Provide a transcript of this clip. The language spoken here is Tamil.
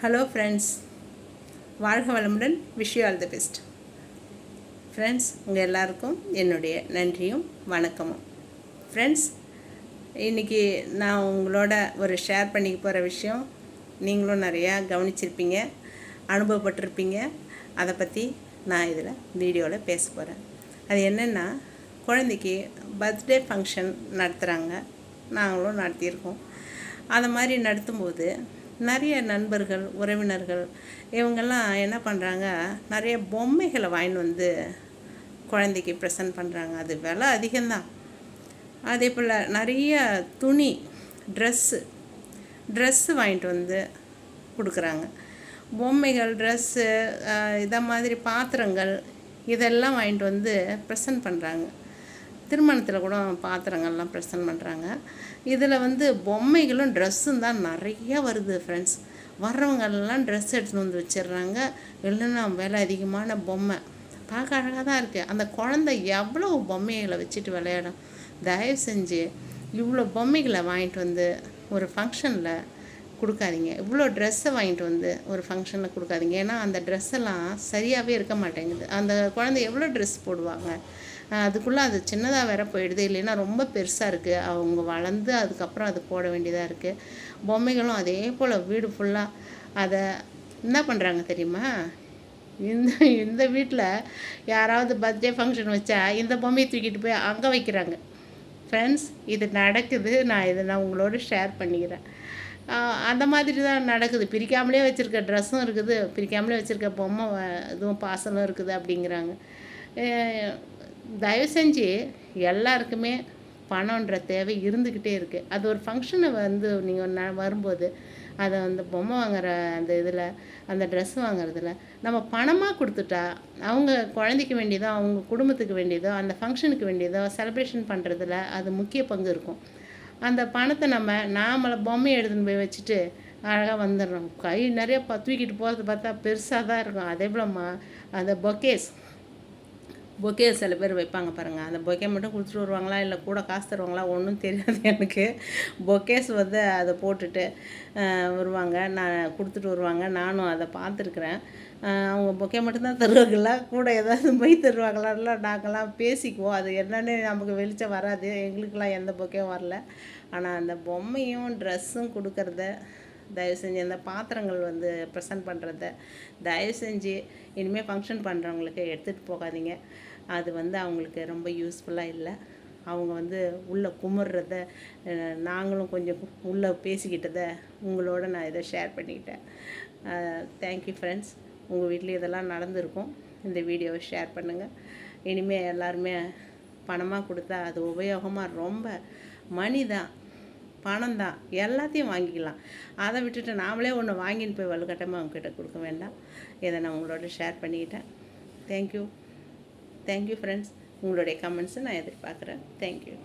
ஹலோ ஃப்ரெண்ட்ஸ் வாழ்க வளமுடன். Wish you all the best friends உங்கள் எல்லாருக்கும் என்னுடைய நன்றியும் வணக்கமும். ஃப்ரெண்ட்ஸ் இன்றைக்கி நான் உங்களோட ஒரு ஷேர் பண்ணிக்க போகிற விஷயம் நீங்களும் நிறையா கவனிச்சிருப்பீங்க அனுபவப்பட்டிருப்பீங்க. அதை பற்றி நான் இதில் வீடியோவில் பேச போகிறேன் அது என்னென்னா குழந்தைக்கு பர்த்டே ஃபங்க்ஷன் நடத்துகிறாங்க நாங்களும் நடத்தியிருக்கோம். அதை மாதிரி நடத்தும்போது நிறைய நண்பர்கள் உறவினர்கள் இவங்கெல்லாம் என்ன பண்ணுறாங்க நிறைய பொம்மைகளை வாங்கிட்டு வந்து குழந்தைக்கு ப்ரெசன்ட் பண்ணுறாங்க அது விலை அதிகம்தான். அதே போல் நிறைய துணி ட்ரெஸ்ஸு ட்ரெஸ்ஸு வாங்கிட்டு வந்து கொடுக்குறாங்க. பொம்மைகள் ட்ரெஸ்ஸு இதை மாதிரி பாத்திரங்கள் இதெல்லாம் வாங்கிட்டு வந்து ப்ரெசன்ட் பண்ணுறாங்க திருமணத்தில் கூட பாத்திரங்கள்லாம் ப்ரெசன்ட் பண்ணுறாங்க இதில் வந்து பொம்மைகளும் ட்ரெஸ்ஸும் தான் நிறையா வருது ஃப்ரெண்ட்ஸ் வர்றவங்கெல்லாம் ட்ரெஸ் எடுத்துகிட்டு வந்து வச்சிடுறாங்க. இல்லைன்னா விலை அதிகமான பொம்மை. பார்க்க அழகாக தான் இருக்குது அந்த குழந்தை எவ்வளோ பொம்மைகளை வச்சுட்டு விளையாடும். தயவு செஞ்சு இவ்வளோ பொம்மைகளை வாங்கிட்டு வந்து ஒரு ஃபங்க்ஷனில் கொடுக்காதீங்க. இவ்வளோ ட்ரெஸ்ஸை வாங்கிட்டு வந்து ஒரு ஃபங்க்ஷனில் கொடுக்காதீங்க. ஏன்னா அந்த ட்ரெஸ்ஸெல்லாம் சரியாகவே இருக்க மாட்டேங்குது. அந்த குழந்தை எவ்வளோ ட்ரெஸ் போடுவாங்க? அதுக்குள்ளே அது சின்னதாக வேற போயிடுது. இல்லைன்னா ரொம்ப பெருசாக இருக்குது அவங்க வளர்ந்து அதுக்கப்புறம் அது போட வேண்டியதாக இருக்குது பொம்மைகளும் அதே போல் வீடு ஃபுல்லாக அதை என்ன பண்ணுறாங்க தெரியுமா? இந்த இந்த வீட்டில் யாராவது பர்த்டே ஃபங்க்ஷன் வச்சா இந்த பொம்மையை தூக்கிட்டு போய் அங்கே வைக்கிறாங்க. ஃப்ரெண்ட்ஸ் இது நடக்குது நான் இதை நான் உங்களோட ஷேர் பண்ணிக்கிறேன். அந்த மாதிரி தான் நடக்குது. பிரிக்காமலே வச்சுருக்க ட்ரெஸ்ஸும் இருக்குது பிரிக்காமலே வச்சுருக்க பொம்மை இதுவும் பாசலும் இருக்குது அப்படிங்கிறாங்க. தயவு செஞ்சு எல்லாருக்குமே பணன்ற தேவை இருந்துக்கிட்டே இருக்குது அது ஒரு ஃபங்க்ஷனை வந்து நீங்கள் வரும்போது அதை அந்த பொம்மை வாங்குற அந்த இதில் அந்த ட்ரெஸ் வாங்குறதுல நம்ம பணமாக கொடுத்துட்டா அவங்க குழந்தைக்கு வேண்டியதோ அவங்க குடும்பத்துக்கு வேண்டியதோ அந்த ஃபங்க்ஷனுக்கு வேண்டியதோ செலிப்ரேஷன் பண்ணுறதுல அது முக்கிய பங்கு இருக்கும். அந்த பணத்தை நம்ம நாமளை பொம்மையை எடுத்துன்னு போய் வச்சுட்டு அழகாக வந்துடுறோம். கை நிறைய ப தூக்கிட்டு போகிறது பார்த்தா பெருசாக தான் இருக்கும். அதே போல் அந்த பொக்கேஸ் பொக்கே சில பேர் வைப்பாங்க பாருங்கள் அந்த பொக்கே மட்டும் கொடுத்துட்டு வருவாங்களா? இல்லை கூட காசு தருவாங்களா? ஒன்றும் தெரியாது எனக்கு. பொக்கேஸ் வந்து அதை போட்டுட்டு வருவாங்க. நான் கொடுத்துட்டு வருவாங்க. நானும் அதை பார்த்துருக்குறேன். அவங்க பொக்கே மட்டும்தான் தருவாங்களா? கூட ஏதாவது போய் தருவாங்களான்ல நாங்கள்லாம் பேசிக்குவோம். அது என்னன்னு நமக்கு வெளிச்சம் வராது. எங்களுக்கெல்லாம் எந்த பொக்கையும் வரல. ஆனால் அந்த பொம்மையும் ட்ரெஸ்ஸும் கொடுக்கறத தயவு செஞ்சு அந்த பாத்திரங்கள் வந்து ப்ரெசன்ட் பண்ணுறத தயவு செஞ்சு இனிமேல் ஃபங்க்ஷன் பண்ணுறவங்களுக்கு எடுத்துகிட்டு போகாதீங்க. அது வந்து அவங்களுக்கு ரொம்ப யூஸ்ஃபுல்லாக இல்லை. அவங்க வந்து உள்ளே குமுறுறத நாங்களும் கொஞ்சம் உள்ளே பேசிக்கிட்டதை உங்களோட நான் இதை ஷேர் பண்ணிக்கிட்டேன். தேங்க்யூ ஃப்ரெண்ட்ஸ் உங்கள் வீட்லேயும் இதெல்லாம் நடந்திருக்கும். இந்த வீடியோவை ஷேர் பண்ணுங்கள் இனிமேல் எல்லாருமே பணமாக கொடுத்தா அது உபயோகமாக ரொம்ப மணி தான் பணம் தான் எல்லாத்தையும் வாங்கிக்கலாம். அதை விட்டுட்டு நாமளே ஒன்று வாங்கின்னு போய் வலுக்கட்டமாக அவங்கக்கிட்ட கொடுக்க வேண்டாம். இதை நான் உங்களோட ஷேர் பண்ணிக்கிட்டேன் தேங்க்யூ தேங்க்யூ ஃப்ரெண்ட்ஸ் உங்களுடைய கமெண்ட்ஸை நான் எதிர்பார்க்குறேன். தேங்க்யூ